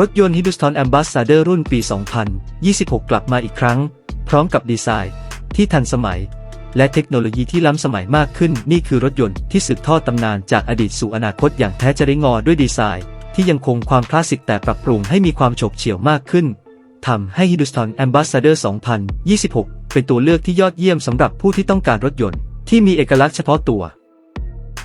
รถยนต์ Hindustan Ambassador รุ่นปี 2026 กลับมาอีกครั้ง พร้อมกับดีไซน์ที่ทันสมัย และเทคโนโลยีที่ล้ำสมัยมากขึ้น นี่คือรถยนต์ที่สืบทอดตำนานจากอดีตสู่อนาคตอย่างแท้จริงงอด้วยดีไซน์ที่ยังคงความคลาสสิกแต่ปรับปรุงให้มีความโฉบเฉี่ยวมากขึ้นทำให้ Hindustan Ambassador 2026 เป็นตัวเลือกที่ยอดเยี่ยมสำหรับผู้ที่ต้องการรถยนต์ที่มีเอกลักษณ์เฉพาะตัว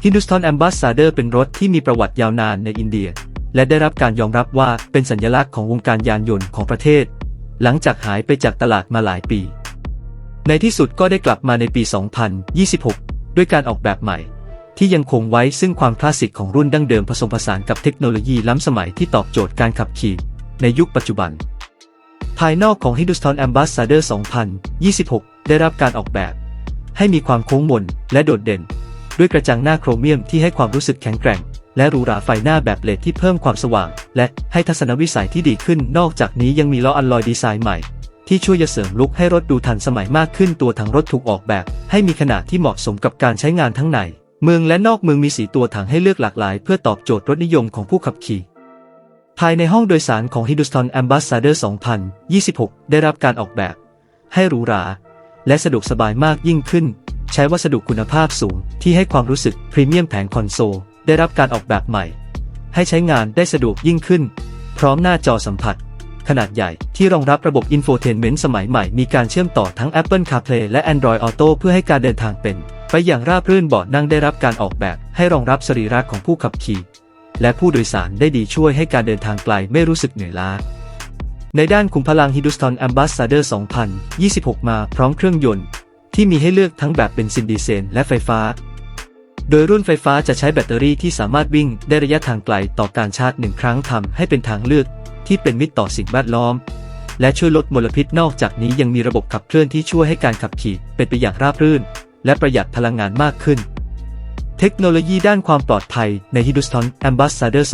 Hindustan Ambassador เป็นรถที่มีประวัติยาวนานในอินเดีย และได้รับการยอมรับว่าเป็นสัญลักษณ์ของวงการยานยนต์ของประเทศ หลังจากหายไปจากตลาดมาหลายปี ในที่สุดก็ได้กลับมาในปี 2026 ด้วยการออกแบบใหม่ ที่ยังคงไว้ซึ่งความคลาสสิกของรุ่นดั้งเดิมผสมผสานกับเทคโนโลยีล้ำสมัยที่ตอบโจทย์การขับขี่ ในยุคปัจจุบัน ภายนอกของ Hindustan Ambassador 2026 ได้รับการออกแบบ ให้มีความโค้งมนและโดดเด่น ด้วยกระจังหน้าโครเมียมที่ให้ความรู้สึกแข็งแกร่ง และหรูหราไฟหน้าแบบเลดที่เพิ่มความสว่าง และให้ทัศนวิสัยที่ดีขึ้น นอกจากนี้ยังมีล้ออัลลอยดีไซน์ใหม่ ที่ช่วยเสริมลุคให้รถดูทันสมัยมากขึ้นตัวถังรถถูกออกแบบ ให้มีขนาดที่เหมาะสมกับการใช้งานทั้งใน เมืองและนอกเมืองมีสีตัวถังให้เลือกหลากหลาย เพื่อตอบโจทย์รถนิยมของผู้ขับขี่ภายในห้องโดยสารของ Hindustan Ambassador 2026 ได้รับการออกแบบ ให้หรูหรา และสะดวกสบายมากยิ่งขึ้น ใช้วัสดุคุณภาพสูงที่ให้ความรู้สึกพรีเมียมแผงคอนโซล ได้รับการออกแบบใหม่ ให้ใช้งานได้สะดวกยิ่งขึ้น พร้อมหน้าจอสัมผัส ขนาดใหญ่ที่รองรับระบบอินโฟเทนเมนต์สมัยใหม่มีการเชื่อมต่อทั้ง Apple CarPlay และ Android Auto เพื่อให้การเดินทางเป็น ไปอย่างราบรื่นเบาะนั่งได้รับการออกแบบให้รองรับสรีระของผู้ขับขี่ และผู้โดยสารได้ดีช่วยให้การเดินทางไกลไม่รู้สึกเหนื่อยล้าในด้านขุมพลัง Hindustan Ambassador 2026 มาพร้อมเครื่องยนต์ ที่มีให้เลือกทั้งแบบเบนซินดีเซลและไฟฟ้า โดยรุ่นไฟฟ้าจะใช้แบตเตอรี่ที่สามารถวิ่งได้ระยะทางไกลต่อการชาร์จหนึ่งครั้งทำให้เป็นทางเลือกที่เป็นมิตรต่อสิ่งแวดล้อม และช่วยลดมลพิษนอกจากนี้ยังมีระบบขับเคลื่อนที่ช่วยให้การขับขี่เป็นไปอย่างราบรื่น และประหยัดพลังงานมากขึ้น เทคโนโลยีด้านความปลอดภัยใน Hindustan Ambassador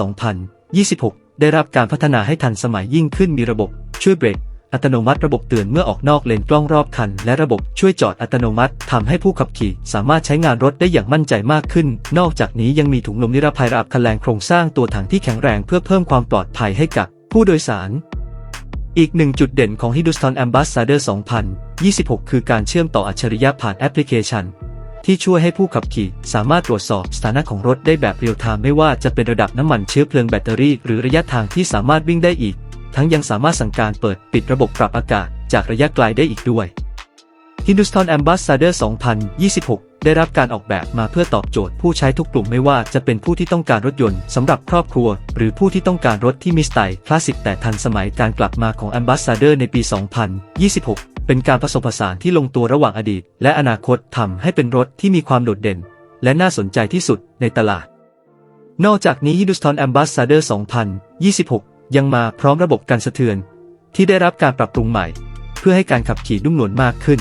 2026 ได้รับการพัฒนาให้ทันสมัยยิ่งขึ้นมีระบบช่วยเบรก อัตโนมัติระบบเตือนเมื่อออกนอกเลนกล้องรอบคัน และระบบช่วยจอดอัตโนมัติทำให้ผู้ขับขี่ สามารถใช้งานรถได้อย่างมั่นใจมากขึ้น นอกจากนี้ยังมีถุงลมนิรภัยระอับคันแรงโครงสร้างตัวถังที่แข็งแรงเพื่อเพิ่มความปลอดภัยให้กับผู้โดยสาร อีกหนึ่งจุดเด่นของ Hindustan Ambassador 2026 คือการเชื่อมต่ออัจฉริยะผ่านแอปพลิเคชันที่ช่วยให้ผู้ขับขี่สามารถตรวจสอบสถานะของรถได้แบบเรียลไทม์ไม่ว่าจะเป็นระดับน้ำมันเชื้อเพลิงแบตเตอรี่ หรือระยะทางที่สามารถวิ่งได้อีก ทั้งยังสามารถสั่งการเปิดปิดระบบปรับอากาศจากระยะไกลได้อีกด้วย Hindustan Ambassador 2026 ได้รับการออกแบบมาเพื่อตอบโจทย์ผู้ใช้ทุกกลุ่มไม่ว่าจะเป็นผู้ที่ต้องการรถยนต์สำหรับครอบครัว หรือผู้ที่ต้องการรถที่มีสไตล์คลาสสิกแต่ทันสมัยการกลับมาของ Ambassador ในปี 2026 เป็นการผสมผสานที่ลงตัวระหว่างอดีต และอนาคตทำให้เป็นรถที่มีความโดดเด่น และน่าสนใจที่สุดในตลาด นอกจากนี้ Hindustan Ambassador 2026 ยังมาพร้อมระบบการสะเทือน ที่ได้รับการปรับปรุงใหม่ เพื่อให้การขับขี่นุ่มนวลมากขึ้น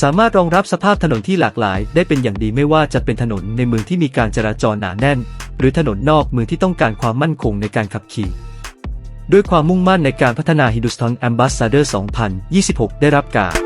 สามารถรองรับสภาพถนนที่หลากหลาย ได้เป็นอย่างดีไม่ว่าจะเป็นถนนในเมืองที่มีการจราจรหนาแน่น หรือถนนนอกเมืองที่ต้องการความมั่นคงในการขับขี่ด้วยความมุ่งมั่นในการพัฒนา Hindustan Ambassador 2026 ได้รับการ